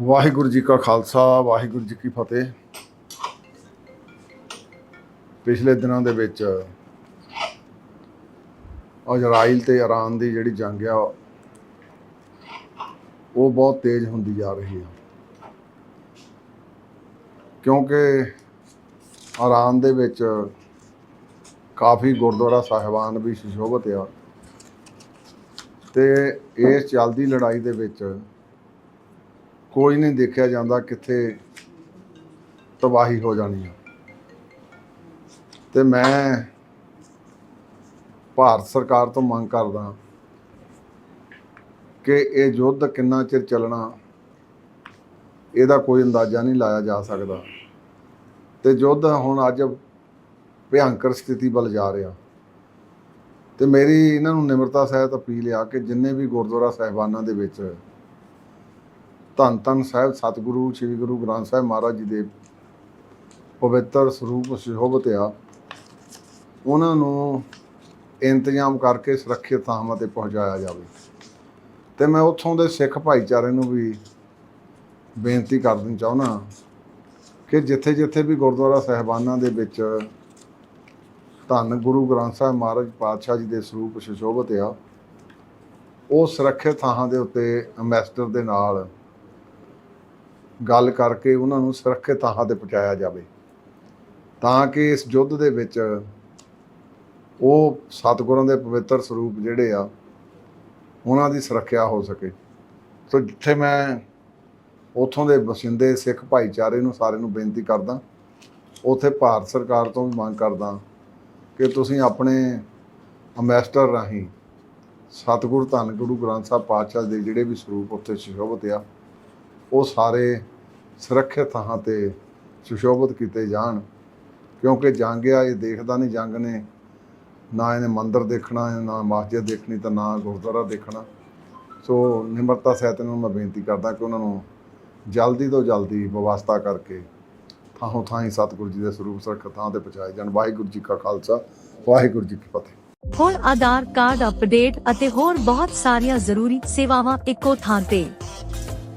ਵਾਹਿਗੁਰੂ ਜੀ ਕਾ ਖਾਲਸਾ, ਵਾਹਿਗੁਰੂ ਜੀ ਕੀ ਫਤਿਹ। ਪਿਛਲੇ ਦਿਨਾਂ ਦੇ ਵਿੱਚ ਇਜ਼ਰਾਈਲ ਤੇ ਇਰਾਨ ਦੀ ਜਿਹੜੀ ਜੰਗ ਆ, ਉਹ ਬਹੁਤ ਤੇਜ਼ ਹੁੰਦੀ ਜਾ ਰਹੀ ਆ। ਕਿਉਂਕਿ ਇਰਾਨ ਦੇ ਵਿੱਚ ਕਾਫੀ ਗੁਰਦੁਆਰਾ ਸਾਹਿਬਾਨ ਵੀ ਸੁਸ਼ੋਭਿਤ ਆ ਤੇ ਇਸ ਚੱਲਦੀ ਲੜਾਈ ਦੇ ਵਿੱਚ ਕੋਈ ਨਹੀਂ ਦੇਖਿਆ ਜਾਂਦਾ ਕਿੱਥੇ ਤਬਾਹੀ ਹੋ ਜਾਣੀ ਆ। ਤੇ ਮੈਂ ਭਾਰਤ ਸਰਕਾਰ ਤੋਂ ਮੰਗ ਕਰਦਾ ਕਿ ਇਹ ਯੁੱਧ ਕਿੰਨਾ ਚਿਰ ਚੱਲਣਾ, ਇਹਦਾ ਕੋਈ ਅੰਦਾਜ਼ਾ ਨਹੀਂ ਲਾਇਆ ਜਾ ਸਕਦਾ। ਤੇ ਯੁੱਧ ਹੁਣ ਅੱਜ ਭਿਆਨਕ ਸਥਿਤੀ ਵੱਲ ਜਾ ਰਿਹਾ। ਤੇ ਮੇਰੀ ਇਹਨਾਂ ਨੂੰ ਨਿਮਰਤਾ ਸਹਿਤ ਅਪੀਲ ਆ ਕਿ ਜਿੰਨੇ ਵੀ ਗੁਰਦੁਆਰਾ ਸਾਹਿਬਾਨਾਂ ਦੇ ਵਿੱਚ ਧੰਨ ਧੰਨ ਸਾਹਿਬ, ਸਤਿਗੁਰੂ, ਸ੍ਰੀ ਗੁਰੂ ਗ੍ਰੰਥ ਸਾਹਿਬ ਮਹਾਰਾਜ ਜੀ ਦੇ ਪਵਿੱਤਰ ਸਰੂਪ ਸੁਸ਼ੋਭਿਤ ਆ। ਉਹਨਾਂ ਨੂੰ ਇੰਤਜ਼ਾਮ ਕਰਕੇ ਸੁਰੱਖਿਅਤ ਥਾਵਾਂ ਤੇ ਪਹੁੰਚਾਇਆ ਜਾਵੇ। ਤੇ ਮੈਂ ਉੱਥੋਂ ਦੇ ਸਿੱਖ ਭਾਈਚਾਰੇ ਨੂੰ ਵੀ ਬੇਨਤੀ ਕਰਨੀ ਚਾਹੁੰਦਾ ਕਿ ਜਿੱਥੇ ਜਿੱਥੇ ਵੀ ਗੁਰਦੁਆਰਾ ਸਾਹਿਬਾਨਾਂ ਦੇ ਵਿੱਚ ਧੰਨ ਗੁਰੂ ਗ੍ਰੰਥ ਸਾਹਿਬ ਮਹਾਰਾਜ ਪਾਤਸ਼ਾਹ ਜੀ ਦੇ ਸਰੂਪ ਸੁਸ਼ੋਭਿਤ ਆ, ਉਹ ਸੁਰੱਖਿਅਤ ਥਾਵਾਂ ਦੇ ਉੱਤੇ ਅੰਬੈਸਡਰ ਦੇ ਨਾਲ ਗੱਲ ਕਰਕੇ ਉਹਨਾਂ ਨੂੰ ਸੁਰੱਖਿਅਤ ਥਾਂ ਤੇ ਪਹੁੰਚਾਇਆ ਜਾਵੇ। ਤਾਂ ਕਿ ਇਸ ਯੁੱਧ ਦੇ ਵਿੱਚ ਉਹ ਸਤਿਗੁਰਾਂ ਦੇ ਪਵਿੱਤਰ ਸਰੂਪ ਜਿਹੜੇ ਆ, ਉਹਨਾਂ ਦੀ ਸੁਰੱਖਿਆ ਹੋ ਸਕੇ। ਸੋ ਜਿੱਥੇ ਮੈਂ ਉਥੋਂ ਦੇ ਵਸਿੰਦੇ ਸਿੱਖ ਭਾਈਚਾਰੇ ਨੂੰ ਸਾਰੇ ਨੂੰ ਬੇਨਤੀ ਕਰਦਾ, ਉਥੇ ਭਾਰਤ ਸਰਕਾਰ ਤੋਂ ਵੀ ਮੰਗ ਕਰਦਾ ਕਿ ਤੁਸੀਂ ਆਪਣੇ ਅੰਬੈਸਡਰ ਰਾਹੀਂ ਸਤਿਗੁਰੂ ਧੰਨ ਗੁਰੂ ਗ੍ਰੰਥ ਸਾਹਿਬ ਪਾਤਸ਼ਾਹ ਦੇ ਜਿਹੜੇ ਵੀ ਸਰੂਪ ਉੱਥੇ ਸੁਸ਼ੋਭਿਤ ਆ, ਉਹ ਸਾਰੇ ਸੁਰੱਖਿਅਤ ਥਾਂ ਤੇ ਸੁਸ਼ੋਭਿਤ ਕੀਤੇ ਜਾਣ, ਕਿਉਂਕਿ ਜੰਗ ਆ, ਇਹ ਦੇਖਦਾ ਨਹੀਂ ਜੰਗ ਨੇ, ਨਾ ਇਹਨੇ ਮੰਦਿਰ ਦੇਖਣਾ, ਨਾ ਮਸਜਿਦ ਦੇਖਣੀ ਤਾਂ ਨਾ ਗੁਰਦੁਆਰਾ ਦੇਖਣਾ। ਸੋ ਨਿਮਰਤਾ ਸਹਿਤ ਨੂੰ ਮੈਂ ਬੇਨਤੀ ਕਰਦਾ ਕਿ ਉਹਨਾਂ ਨੂੰ ਜਲਦੀ ਤੋਂ ਜਲਦੀ ਵਿਵਸਥਾ ਕਰਕੇ ਥਾਂ ਥਾਂ ਹੀ ਸਤਿਗੁਰੂ ਜੀ ਦੇ ਸਰੂਪ ਸੁਰੱਖਿਅਤ ਥਾਂ ਤੇ ਪਹੁੰਚਾਏ ਜਾਣ। ਵਾਹਿਗੁਰੂ ਜੀ ਕਾ ਖਾਲਸਾ, ਵਾਹਿਗੁਰੂ ਜੀ ਕੀ ਫਤਿਹ। ਹੁਣ ਆਧਾਰ ਕਾਰਡ ਅਪਡੇਟ ਅਤੇ ਹੋਰ ਬਹੁਤ ਸਾਰੀਆਂ ਜ਼ਰੂਰੀ ਸੇਵਾਵਾਂ ਇੱਕੋ ਥਾਂ ਤੇ।